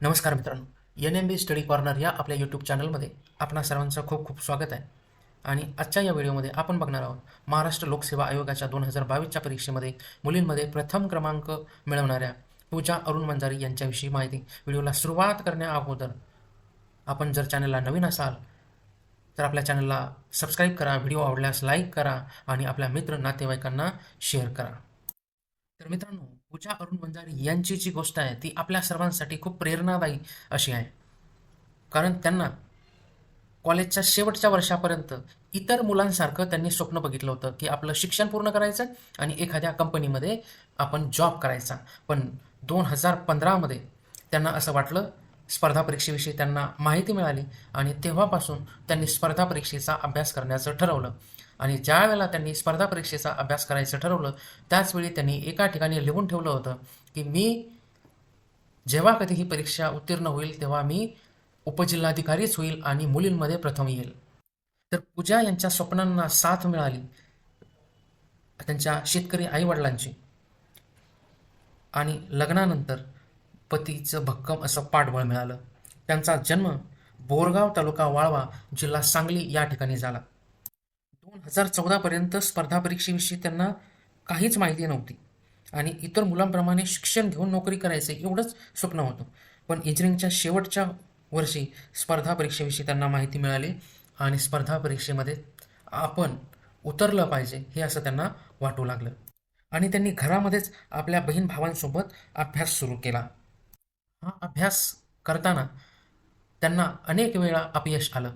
नमस्कार मित्रांनो. N M B study corner या आपल्या यूट्यूब चॅनलमध्ये आपणा सर्वांचं खूप खूप स्वागत आहे. आणि आजच्या या व्हिडिओमध्ये आपण बघणार आहोत महाराष्ट्र लोकसेवा आयोगाच्या दोन हजार बावीसच्या परीक्षेमध्ये मुलींमध्ये प्रथम क्रमांक मिळवणाऱ्या पूजा अरुण मंजारी यांच्याविषयी माहिती. व्हिडिओला सुरुवात करण्या अगोदर आपण जर चॅनलला नवीन असाल तर आपल्या चॅनलला सबस्क्राईब करा व्हिडिओ आवडल्यास लाईक करा आणि आपल्या मित्र नातेवाईकांना शेअर करा. तर मित्रांनो पूजा अरुण वंजारी यांची जी गोष्ट आहे ती आपल्या सर्वांसाठी खूप प्रेरणादायी अशी आहे. कारण त्यांना कॉलेजच्या शेवटच्या वर्षापर्यंत इतर मुलांसारखं त्यांनी स्वप्न बघितलं होतं की आपलं शिक्षण पूर्ण करायचं आणि एखाद्या कंपनीमध्ये आपण जॉब करायचा. पण दोन हजार पंधरामध्ये त्यांना असं वाटलं स्पर्धा परीक्षेविषयी त्यांना माहिती मिळाली आणि तेव्हापासून त्यांनी स्पर्धा परीक्षेचा अभ्यास करण्याचं ठरवलं. आणि ज्या वेळेला त्यांनी स्पर्धा परीक्षेचा अभ्यास करायचं ठरवलं त्याचवेळी त्यांनी एका ठिकाणी लिहून ठेवलं होतं की मी जेव्हा कधी ही परीक्षा उत्तीर्ण होईल तेव्हा मी उपजिल्हाधिकारीच होईल आणि मुलींमध्ये प्रथम येईल. तर पूजा यांच्या स्वप्नांना साथ मिळाली त्यांच्या शेतकरी आईवडिलांची. आणि लग्नानंतर पतीचं भक्कम असं पाठबळ मिळालं. त्यांचा जन्म बोरगाव तालुका वाळवा जिल्हा सांगली या ठिकाणी झाला. दोन हजार चौदापर्यंत स्पर्धा परीक्षेविषयी त्यांना काहीच माहिती नव्हती. आणि इतर मुलांप्रमाणे शिक्षण घेऊन नोकरी करायचं एवढंच स्वप्न होतं. पण इंजिनिअरिंगच्या शेवटच्या वर्षी स्पर्धा परीक्षेविषयी त्यांना माहिती मिळाली आणि स्पर्धा परीक्षेमध्ये आपण उतरलं पाहिजे हे असं त्यांना वाटू लागलं. आणि त्यांनी घरामध्येच आपल्या बहीण भावांसोबत अभ्यास सुरू केला. हा अभ्यास करताना त्यांना अनेक वेळा अपयश आलं.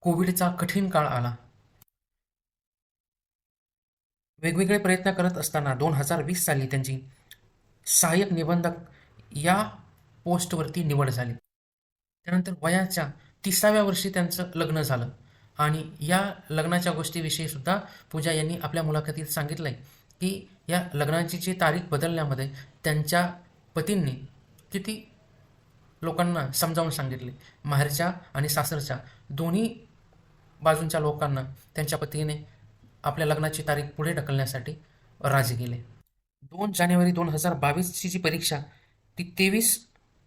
कोविडचा कठीण काळ आला. वेगवेगळे प्रयत्न करत असताना दोन हजार वीस साली त्यांची सहाय्यक निबंधक या पोस्टवरती निवड झाली. त्यानंतर वयाच्या तिसाव्या वर्षी त्यांचं लग्न झालं आणि या लग्नाच्या गोष्टीविषयी सुद्धा पूजा यांनी आपल्या मुलाखतीत सांगितलंय की या लग्नाची जी तारीख बदलण्यामध्ये त्यांच्या पतींनी किती लोकांना समजावून सांगितले. माहेरच्या आणि सासरच्या दोन्ही बाजूंच्या लोकांना त्यांच्या पतीने आपल्या लग्नाची तारीख पुढे ढकलण्यासाठी राजी केले दोन जानेवारी दोन हजार बावीसची जी परीक्षा ती तेवीस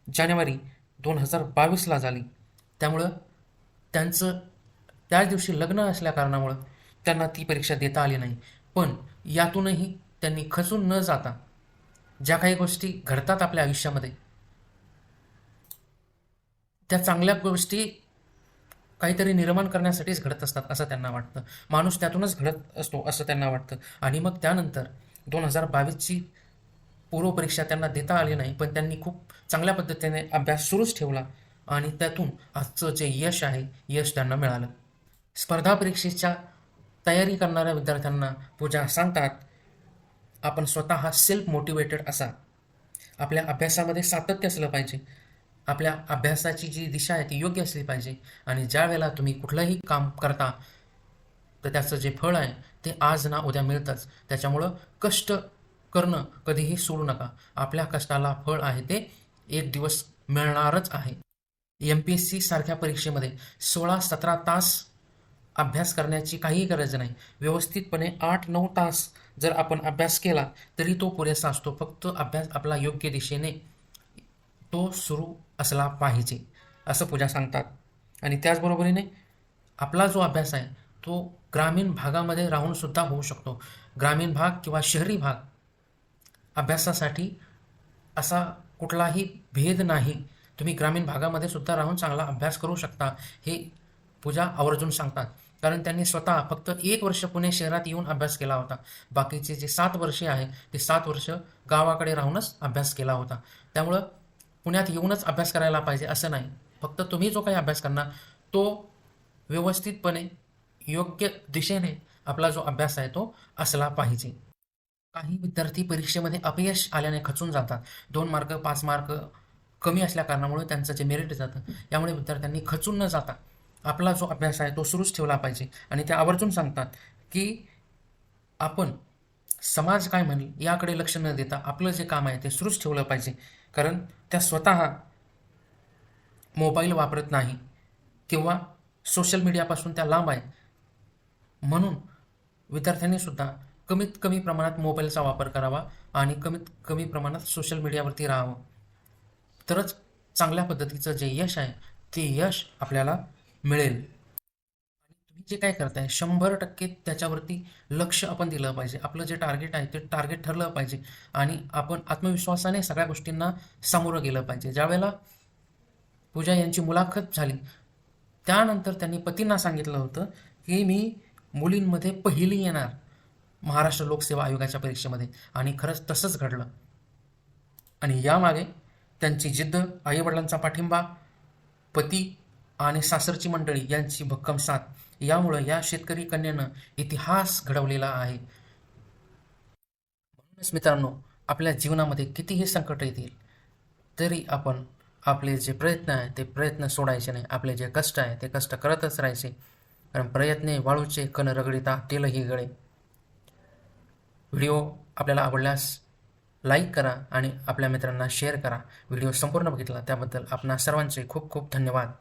जानेवारी दोन हजार बावीसला झाली. त्यामुळं त्यांचं त्याच दिवशी लग्न असल्या कारणामुळं त्यांना ती परीक्षा देता आली नाही. पण यातूनही त्यांनी खचून न जाता ज्या काही गोष्टी घडतात आपल्या आयुष्यामध्ये त्या चांगल्या गोष्टी काहीतरी निर्माण करण्यासाठीच घडत असतात असं त्यांना वाटतं. माणूस त्यातूनच घडत असतो असं त्यांना वाटतं. आणि मग त्यानंतर दोन हजार बावीसची पूर्वपरीक्षा त्यांना देता आली नाही पण त्यांनी खूप चांगल्या पद्धतीने अभ्यास सुरूच ठेवला आणि त्यातून आजचं जे यश आहे यश त्यांना मिळालं. स्पर्धा परीक्षेच्या तयारी करणाऱ्या विद्यार्थ्यांना पूजा सांगतात आपण स्वतः सेल्फ मोटिवेटेड असा. आपल्या अभ्यासामध्ये सातत्य असलं पाहिजे. आपल्या अभ्यासाची जी दिशा आहे ती योग्य असली पाहिजे. आणि ज्या वेळेला तुम्ही कुठलंही काम करता तर त्याचं जे फळ आहे ते आज ना उद्या मिळतंच. त्याच्यामुळं कष्ट करणं कधीही सोडू नका. आपल्या कष्टाला फळ आहे ते एक दिवस मिळणारच आहे. एम पी एस सी सारख्या परीक्षेमध्ये सोळा सतरा तास अभ्यास करण्याची काहीही गरज नाही. व्यवस्थितपणे आठ नऊ तास जर आपण अभ्यास केला तरी तो पुरेसा असतो. फक्त अभ्यास आपला योग्य दिशेने तो सुरू असला पाहिजे असं पूजा सांगतात. आणि त्याचबरोबरीने आपला जो अभ्यास आहे तो ग्रामीण भागामध्ये राहून सुद्धा होऊ शकतो. ग्रामीण भाग किंवा शहरी भाग अभ्यासासाठी असा कुठलाही भेद नाही. तुम्ही ग्रामीण भागामध्ये सुद्धा राहून चांगला अभ्यास करू शकता हे पूजा आवर्जून सांगतात. कारण त्यांनी स्वतः फक्त एक वर्ष पुणे शहरात येऊन अभ्यास केला होता. बाकीचे जे सात वर्षे आहे ते सात वर्ष गावाकडे राहूनच अभ्यास केला होता. त्यामुळं पुण्यात येऊनच अभ्यास करायला पाहिजे असं नाही. फक्त तुम्ही जो काही अभ्यास करणार तो व्यवस्थितपणे योग्य दिशेने आपला जो अभ्यास आहे तो असला पाहिजे. काही विद्यार्थी परीक्षेमध्ये अपयश आल्याने खचून जातात. दोन मार्क पाच मार्क कमी असल्या कारणामुळे त्यांचं जे मेरिट जातं यामुळे विद्यार्थ्यांनी खचून न जाता आपला जो अभ्यास आहे तो सुरूच ठेवला पाहिजे. आणि ते आवर्जून सांगतात की आपण समाज काय म्हणेल याकडे लक्ष न देता आपलं जे काम आहे ते सुरूच ठेवलं पाहिजे. कारण त्या स्वतः मोबाईल वापरत नाही किंवा सोशल मीडियापासून त्या लांब आहे. म्हणून विद्यार्थ्यांनी सुद्धा कमीत कमी प्रमाणात मोबाईलचा वापर करावा आणि कमीत कमी प्रमाणात सोशल मीडियावरती राहावं. तरच चांगल्या पद्धतीचं जे यश आहे ते यश आपल्याला मिळेल. जे काय करताय शंभर टक्के त्याच्यावरती लक्ष आपण दिलं पाहिजे. आपलं जे टार्गेट आहे ते टार्गेट ठरलं पाहिजे. आणि आपण आत्मविश्वासाने सगळ्या गोष्टींना सामोरं गेलं पाहिजे. ज्यावेळेला पूजा यांची मुलाखत झाली त्यानंतर त्यांनी पतींना सांगितलं होतं की मी मुलींमध्ये पहिली येणार महाराष्ट्र लोकसेवा आयोगाच्या परीक्षेमध्ये. आणि खरंच तसंच घडलं. आणि यामागे त्यांची जिद्द आईवडिलांचा पाठिंबा पती आणि सासरची मंडळी यांची भक्कम साथ यामुळं या शेतकरी कन्यानं इतिहास घडवलेला आहे. म्हणूनच मित्रांनो आपल्या जीवनामध्ये कितीही संकट येतील तरी आपण आपले जे प्रयत्न आहे ते प्रयत्न सोडायचे नाही. आपले जे कष्ट आहे ते कष्ट करतच राहायचे. कारण प्रयत्ने वाळूचे कण रगडिता तेलही गळे. व्हिडिओ आपल्याला आवडल्यास लाईक करा आणि आपल्या मित्रांना शेअर करा. व्हिडिओ संपूर्ण बघितला त्याबद्दल आपणा सर्वांचे खूप खूप धन्यवाद.